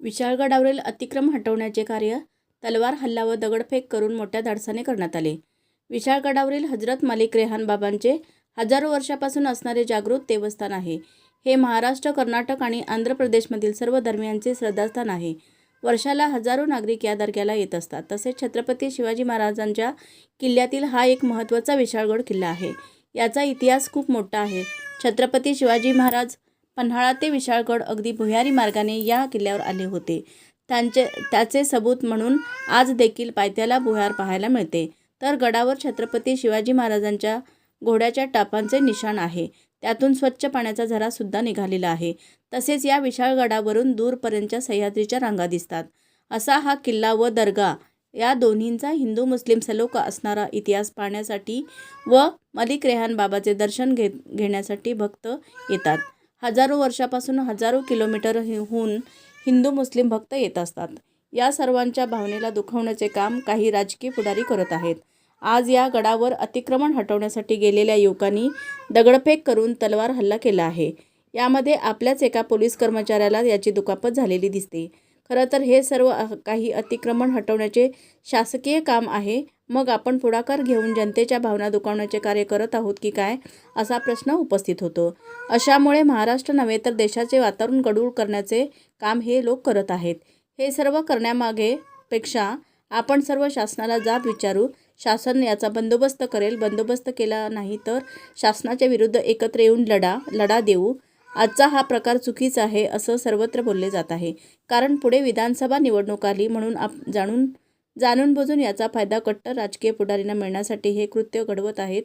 विशाळगडावरील अतिक्रम हटवण्याचे कार्य तलवार हल्ला व दगडफेक करून मोठ्या धाडसाने करण्यात आले. विशाळगडावरील हजरत मालिक रेहान बाबांचे हजारो वर्षापासून असणारे जागृत देवस्थान आहे. हे महाराष्ट्र कर्नाटक आणि आंध्र प्रदेशमधील सर्व धर्मियांचे श्रद्धास्थान आहे. वर्षाला हजारो नागरिक या दर्ग्याला येत असतात. तसेच छत्रपती शिवाजी महाराजांच्या किल्ल्यातील हा एक महत्त्वाचा विशाळगड किल्ला आहे. याचा इतिहास खूप मोठा आहे. छत्रपती शिवाजी महाराज पन्हाळा ते विशाळगड अगदी भुयारी मार्गाने या किल्ल्यावर आले होते. त्यांचे त्याचे सबूत म्हणून आज देखील पायथ्याला भुयार पाहायला मिळते. तर गडावर छत्रपती शिवाजी महाराजांच्या घोड्याच्या टापांचे निशाण आहे. त्यातून स्वच्छ पाण्याचा झरासुद्धा निघालेला आहे. तसेच या विशाळ गडावरून दूरपर्यंतच्या सह्याद्रीच्या रांगा दिसतात. असा हा किल्ला व दर्गा या दोन्हींचा हिंदू मुस्लिम सलोक असणारा इतिहास पाहण्यासाठी व मलिक रेहान बाबाचे दर्शन घे घेण्यासाठी भक्त येतात. हजारो वर्षापासून हजारो किलोमीटर होऊन हिंदू मुस्लिम भक्त येत असतात. या सर्वांच्या भावनेला दुखवण्याचे काम काही राजकीय पुढारी करत आहेत. आज या गडावर अतिक्रमण हटवण्यासाठी गेलेल्या युवकांनी दगडफेक करून तलवार हल्ला केला आहे. यामध्ये आपल्याच एका पोलीस कर्मचाऱ्याला याची दुखापत झालेली दिसते. खरं तर हे सर्व काही अतिक्रमण हटवण्याचे शासकीय काम आहे. मग आपण पुढाकार घेऊन जनतेच्या भावना दुखावण्याचे कार्य करत आहोत की काय असा प्रश्न उपस्थित होतो. अशामुळे महाराष्ट्र नव्हे तर देशाचे वातावरण गडूळ करण्याचे काम हे लोक करत आहेत. हे सर्व करण्यामागे पेक्षा आपण सर्व शासनाला जाब विचारू. शासन याचा बंदोबस्त करेल. बंदोबस्त केला नाही तर शासनाच्या विरुद्ध एकत्र येऊन लढा लढा देऊ. आजचा हा प्रकार चुकीचा आहे असं सर्वत्र बोलले जात आहे. कारण पुढे विधानसभा निवडणूक आली म्हणून आप जाणून जाणून बुजून याचा फायदा कट्टर राजकीय पुढारींना मिळण्यासाठी हे कृत्य घडवत आहेत.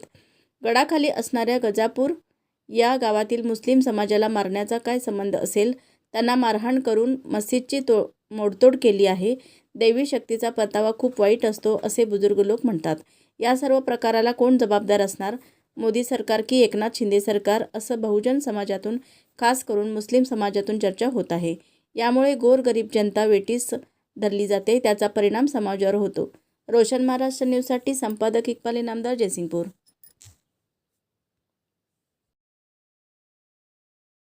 गडाखाली असणाऱ्या गजापूर या गावातील मुस्लिम समाजाला मारण्याचा काय संबंध असेल? त्यांना मारहाण करून मस्जिदची तो मोडतोड केली आहे. दैवी शक्तीचा परतावा खूप वाईट असतो असे बुजुर्ग लोक म्हणतात. या सर्व प्रकाराला कोण जबाबदार असणार? मोदी सरकार की एकनाथ शिंदे सरकार असं बहुजन समाजातून खास करून मुस्लिम समाजातून चर्चा होत आहे. यामुळे गोरगरीब जनता वेटीस धरली जाते त्याचा परिणाम समाजावर होतो. रोशन महाराष्ट्र न्यूजसाठी संपादक इक्बाल इनामदार जयसिंगपूर.